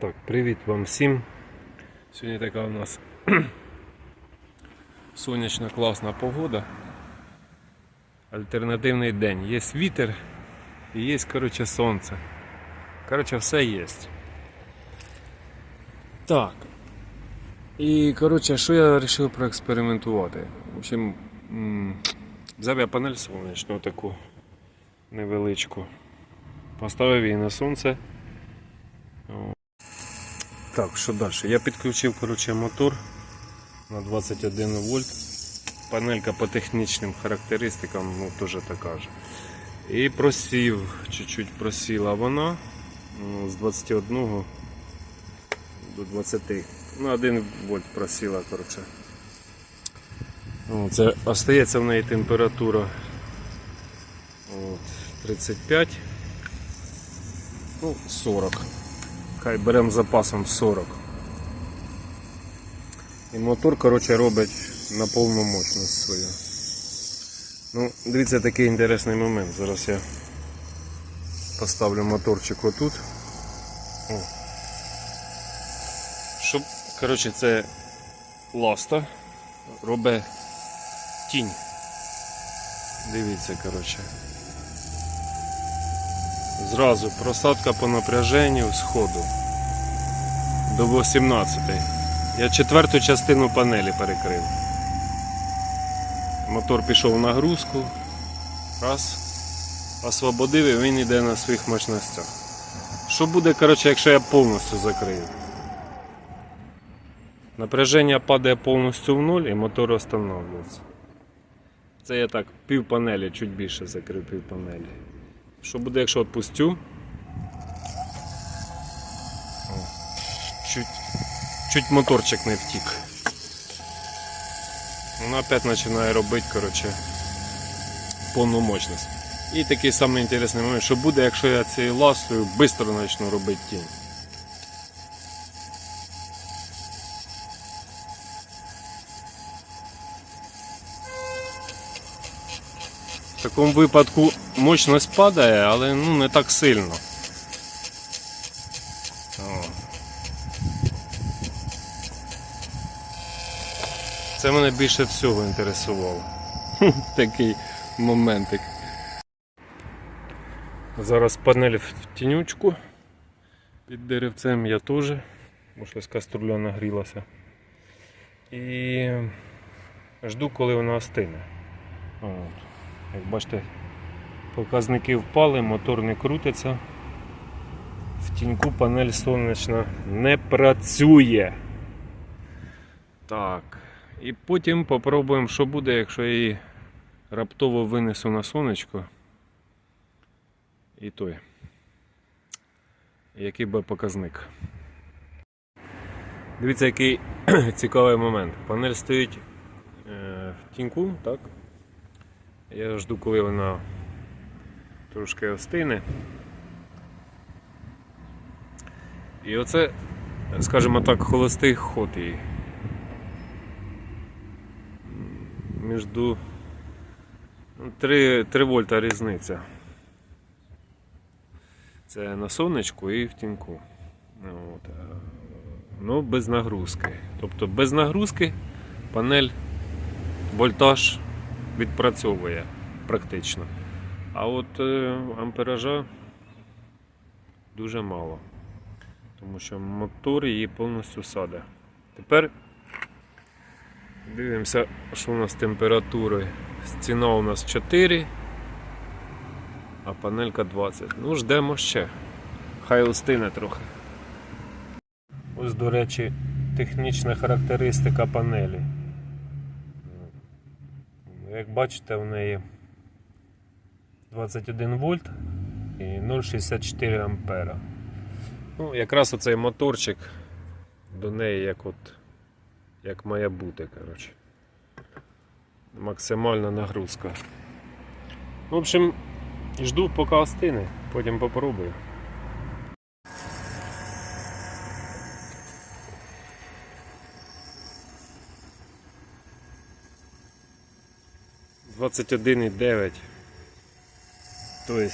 Так, привіт вам всім. Сьогодні така у нас сонячна класна погода. Альтернативний день. Є вітер і є коротше, сонце. Коротше, все є. Так. І коротше, що я вирішив проекспериментувати? В общем, взяв я панель сонячну таку невеличку. Поставив її на сонце. Так, що далі? Я підключив коротше, мотор на 21 вольт. Панелька по технічним характеристикам ну, теж така ж. І просів, чуть-чуть просіла вона ну, з 21 до 20. Ну, 1 вольт просіла, коротше. О, Це остається в неї температура от, 35, ну, 40. Хай беремо запасом 40. І мотор, коротше, робить на повну мощність свою. Ну, дивіться, такий інтересний момент. Зараз я поставлю моторчик отут. О. Щоб, коротше, це ласта робить тінь. Дивіться, коротше. Зразу просадка по напряженню сходу до 18. Я четверту частину панелі перекрив. Мотор пішов в нагрузку. Раз. Освободив і він йде на своїх мощностях. Що буде, коротше, якщо я повністю закрию? Напряження падає повністю в нуль і мотор остановлюється. Це я так пів панелі, чуть більше закрив пів панелі. Що буде, якщо відпустю? Чуть, чуть моторчик не втік. Вона опять починає робити, коротше, повну мощність. І такий самий інтересний момент, що буде, якщо я цією ластою швидко почну робити тінь. В такому випадку мощність падає, але ну, не так сильно. Це мене більше всього інтересувало. Такий моментик. Зараз панель в тінючку. Під деревцем я теж, бо щось каструля нагрілася. І жду, коли вона остине. От. Як бачите, показники впали, мотор не крутиться. В тіньку панель сонячна не працює. Так. І потім попробуємо, що буде, якщо я її раптово винесу на сонечко. І той. Який буде показник. Дивіться, який цікавий момент. Панель стоїть е, в тіньку, так? Я жду, коли вона трошки остине. І оце, скажімо так, холостий ход її. Між 3, 3 вольта різниця. Це на сонечку і в тіньку. От. Ну, без нагрузки. Тобто без нагрузки панель вольтаж відпрацьовує практично. А от е, ампеража дуже мало. Тому що мотор її повністю саде. Тепер дивимося, що у нас з температурою. Ціна у нас 4, а панелька 20. Ну, ждемо ще. Хай остине трохи. Ось, до речі, технічна характеристика панелі. Як бачите, в неї 21 вольт і 0,64 ампера. Ну, якраз оцей моторчик до неї як от як має бути, коротше. Максимальна нагрузка. В общем, жду поки остине, потім попробую. Двадцять один і дев'ять. Тобто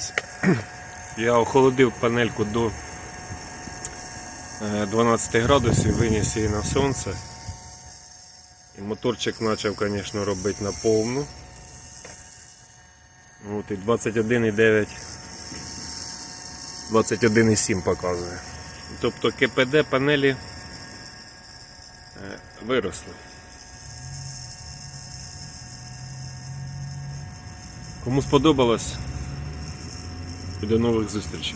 я охолодив панельку до е, 12 градусів, виніс її на сонце. І моторчик почав, звісно, робити на повну. От і 21,9, 21,7 показує. Тобто КПД панелі е, виросли. Кому сподобалось, і до нових зустрічей.